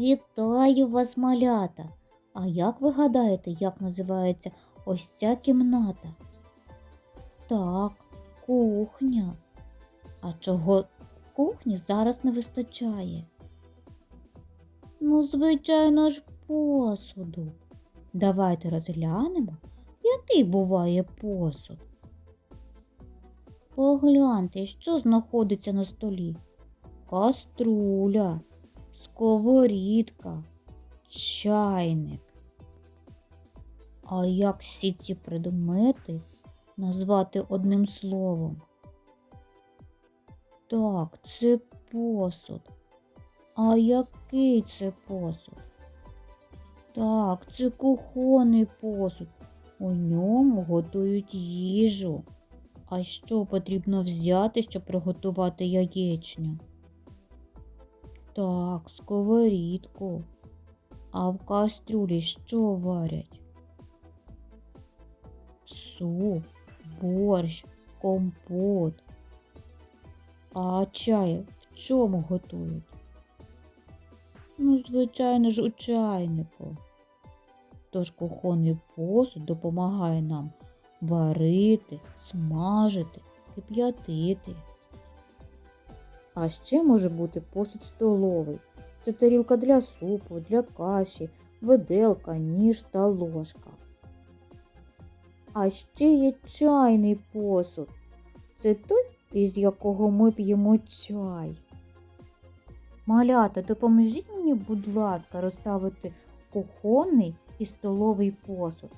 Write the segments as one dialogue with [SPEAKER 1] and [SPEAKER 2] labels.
[SPEAKER 1] Вітаю вас, малята! А як ви гадаєте, як називається ось ця кімната? Так, кухня. А чого кухні зараз не вистачає? Ну, звичайно ж, посуду. Давайте розглянемо, який буває посуд. Погляньте, що знаходиться на столі. Каструля, сковорідка, чайник. А як всі ці предмети назвати одним словом? Так, це посуд. А який це посуд? Так, це кухонний посуд. У ньому готують їжу. А що потрібно взяти, щоб приготувати яєчню? Так, сковорідку. А в кастрюлі що варять? Суп, борщ, компот. А чай в чому готують? Ну, звичайно ж, у чайнику. Тож кухонний посуд допомагає нам варити, смажити, кип'ятити. А ще може бути посуд столовий. Це тарілка для супу, для каші, виделка, ніж та ложка. А ще є чайний посуд. Це той, із якого ми п'ємо чай. Малята, допоможіть мені, будь ласка, розставити кухонний і столовий посуд.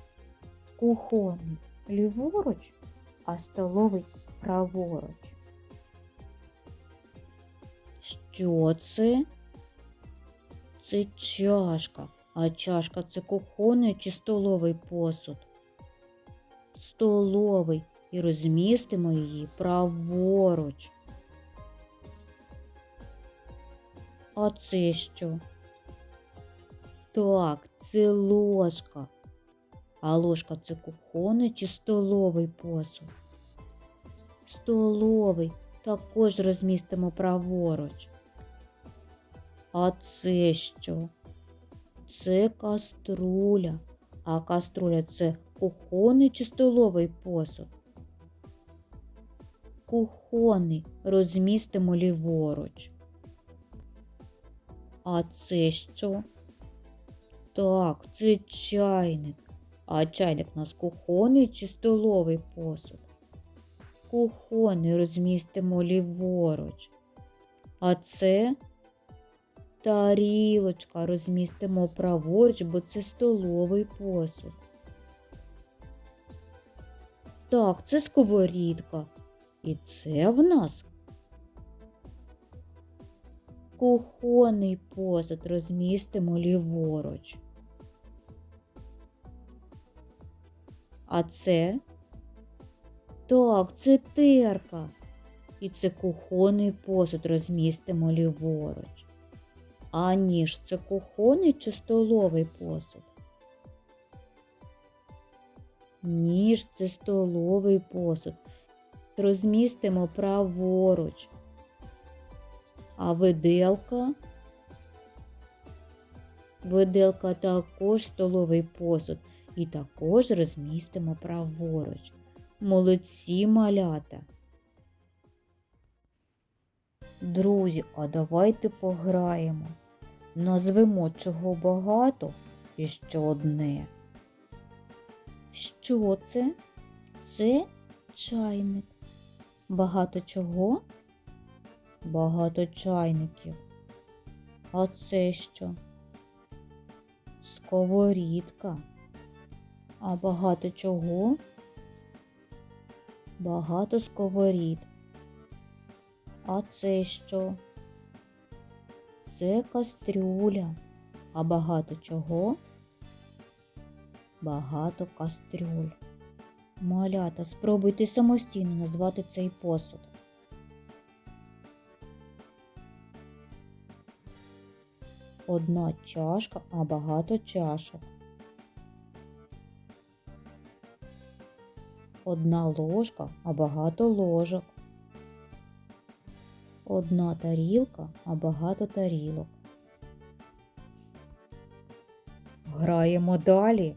[SPEAKER 1] Кухонний ліворуч, а столовий праворуч. Що це? Це чашка, а чашка це кухонний чи столовий посуд. Столовий і розмістимо її праворуч. А це що? Так, це ложка. А ложка це кухонний чи столовий посуд? Столовий також розмістимо праворуч. А це що? Це каструля. А каструля це кухонний чи столовий посуд? Кухонний розмістимо ліворуч. А це що? Так, це чайник. А чайник у нас кухонний чи столовий посуд? Кухонний розмістимо ліворуч. А це тарілочка розмістимо праворуч, бо це столовий посуд. Так, це сковорідка. І це в нас кухонний посуд розмістимо ліворуч. А це? Так, це терка. І це кухонний посуд розмістимо ліворуч. А ніж це кухонний чи столовий посуд? Ніж це столовий посуд. Розмістимо праворуч. А виделка? Виделка також столовий посуд. І також розмістимо праворуч. Молодці малята. Друзі, а давайте пограємо. Назвемо чого багато і що одне. Що це? Це чайник. Багато чого? Багато чайників. А це що? Сковорідка. А багато чого? Багато сковорід. А це що? Це кастрюля. А багато чого? Багато кастрюль. Малята, спробуйте самостійно назвати цей посуд. Одна чашка, а багато чашок. Одна ложка, а багато ложок. Одна тарілка, а багато тарілок. Граємо далі.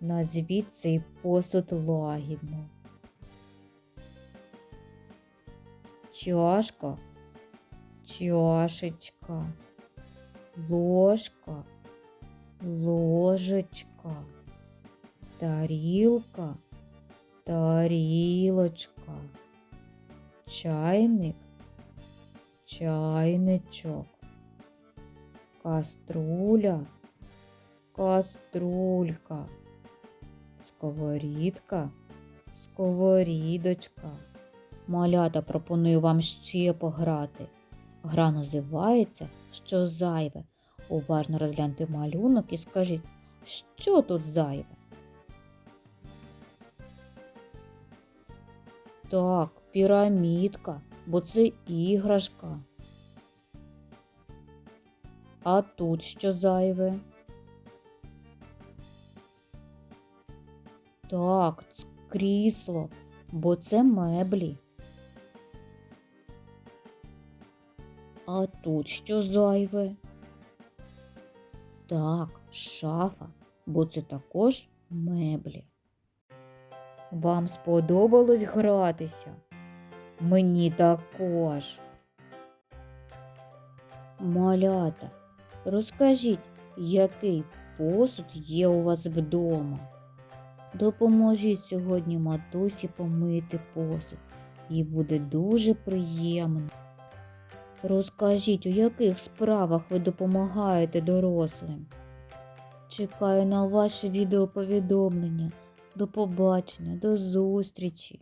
[SPEAKER 1] Назвіть цей посуд лагідно. Чашка, чашечка, ложка, ложечка, тарілка, тарілочка, чайник, чайничок, каструля, каструлька, сковорідка, сковорідочка. Малята пропоную вам ще пограти. Гра називається Що зайве. Уважно розгляньте малюнок і скажіть, що тут зайве. Так, пірамідка, бо це іграшка. А тут що зайве? Так, крісло, бо це меблі. А тут що зайве? Так, шафа, бо це також меблі. Вам сподобалось гратися? Мені також. Малята, розкажіть, який посуд є у вас вдома? Допоможіть сьогодні матусі помити посуд. Їй буде дуже приємно. Розкажіть, у яких справах ви допомагаєте дорослим. Чекаю на ваші відеоповідомлення. До побачення, до зустрічі!